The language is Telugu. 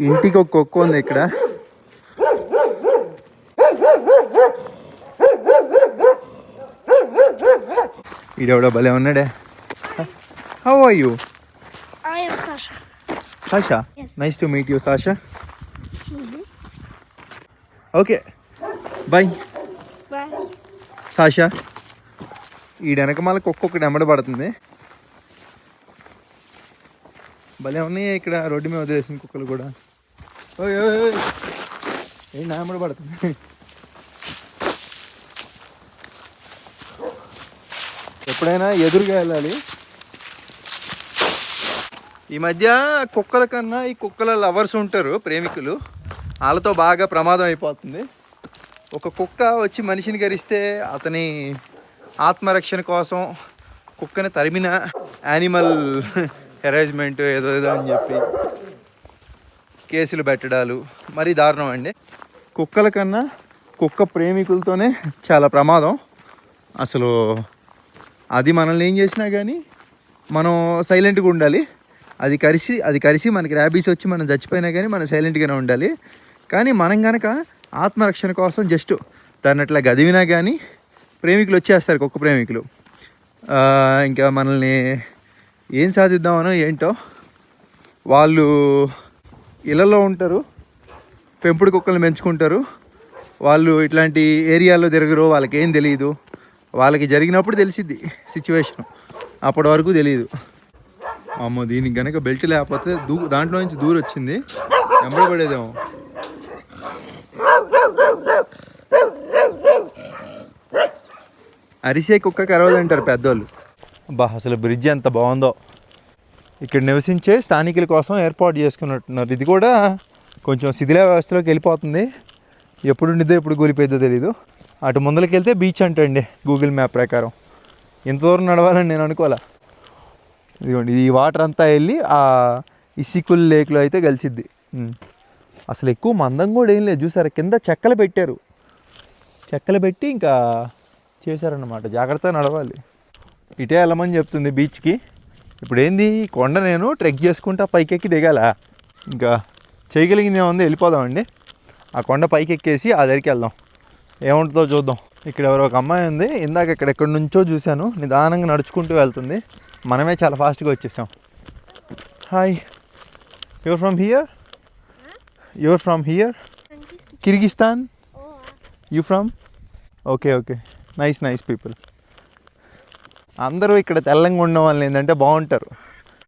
ఇంటికి ఒక కుక్క ఉంది ఇక్కడ. ఈడెవడో భలే ఉన్నాడే. How are you. Sasha. Nice to meet you Sasha okay bye. Sasha ఈ వెనక మళ్ళీ కుక్క ఒకటి వెంబడి పడుతుంది. భలే ఉన్నాయి ఇక్కడ రోడ్డు మీద వదిలేసిన కుక్కలు కూడా. ఓయ్ ఓయ్ ఏంటి పడుతుంది? ఎప్పుడైనా ఎదురుగా వెళ్ళాలి. ఈ మధ్య కుక్కల కన్నా ఈ కుక్కల లవర్స్ ఉంటారు ప్రేమికులు. వాళ్ళతో బాగా ప్రమాదం అయిపోతుంది. ఒక కుక్క వచ్చి మనిషిని గరిస్తే అతని ఆత్మరక్షణ కోసం కుక్కని తరిమిన యానిమల్. హెరాజ్మెంట్ ఏదో ఏదో అని చెప్పి కేసులు పెట్టడాలు. మరీ దారుణం అండి. కుక్కల కన్నా కుక్క ప్రేమికులతోనే చాలా ప్రమాదం. అసలు అది మనల్ని ఏం చేసినా కానీ మనం సైలెంట్గా ఉండాలి. అది కరిసి అది కరిసి మనకి ర్యాబీస్ వచ్చి మనం చచ్చిపోయినా కానీ మనం సైలెంట్గానే ఉండాలి. కానీ మనం కనుక ఆత్మరక్షణ కోసం జస్ట్ దాన్ని అట్లా గదివినా కానీ ప్రేమికులు వచ్చేస్తారు కుక్క ప్రేమికులు. ఇంకా మనల్ని ఏం సాధిద్దామనో ఏంటో వాళ్ళు ఇళ్ళలో ఉంటారు పెంపుడు కుక్కలు పెంచుకుంటారు. వాళ్ళు ఇట్లాంటి ఏరియాలో తిరగరు వాళ్ళకి ఏం తెలియదు వాళ్ళకి జరిగినప్పుడు తెలిసిద్ది సిచ్యువేషన్ అప్పటి వరకు తెలియదు అమ్మో దీనికి గనక బెల్ట్ లేకపోతే దూ దాంట్లో నుంచి దూరం వచ్చింది. వెంబడి పడేదేమో. అరిసే కుక్క కరవదంటారు పెద్దోళ్ళు. బా అసలు బ్రిడ్జ్ ఎంత బాగుందో. ఇక్కడ నివసించే స్థానికుల కోసం ఏర్పాటు చేసుకున్నట్టున్నారు. ఇది కూడా కొంచెం శిథిల వ్యవస్థలోకి వెళ్ళిపోతుంది. ఎప్పుడు ఉండిద్దో ఎప్పుడు కూలిపోయిద్దో తెలీదు. అటు ముందరికి వెళ్తే బీచ్ అంటండి గూగుల్ మ్యాప్ ప్రకారం. ఇంత దూరం నడవాలని నేను అనుకోవాలా? ఇదిగోండి ఈ వాటర్ అంతా వెళ్ళి ఆ ఇసికుల్ లేక్లో అయితే కలిసిద్ది అసలు ఎక్కువ మందం కూడా ఏం లేదు. చూసారా? కింద చెక్కలు పెట్టారు. చెక్కలు పెట్టి ఇంకా చేశారన్నమాట. జాగ్రత్తగా నడవాలి. ఇటే వెళ్ళమని చెప్తుంది బీచ్కి. ఇప్పుడు ఏంది కొండ నేను ట్రెక్ చేసుకుంటా పైకెక్కి దిగాల? ఇంకా చేయగలిగింది ఏముంది? వెళ్ళిపోదామండి. ఆ కొండ పైకి ఎక్కేసి ఆ దగ్గరికి వెళ్దాం. ఏముంటుందో చూద్దాం. ఇక్కడ ఎవరో ఒక అమ్మాయి ఉంది. ఇందాక ఇక్కడ ఎక్కడి నుంచో చూశాను. నిదానంగా నడుచుకుంటూ వెళ్తుంది. మనమే చాలా ఫాస్ట్గా వచ్చేసాం. Hi your from here your from here Kyrgyzstan you from okay okay nice nice people అందరూ ఇక్కడ తెల్లంగా ఉండడం వల్ల ఏంటంటే బాగుంటారు.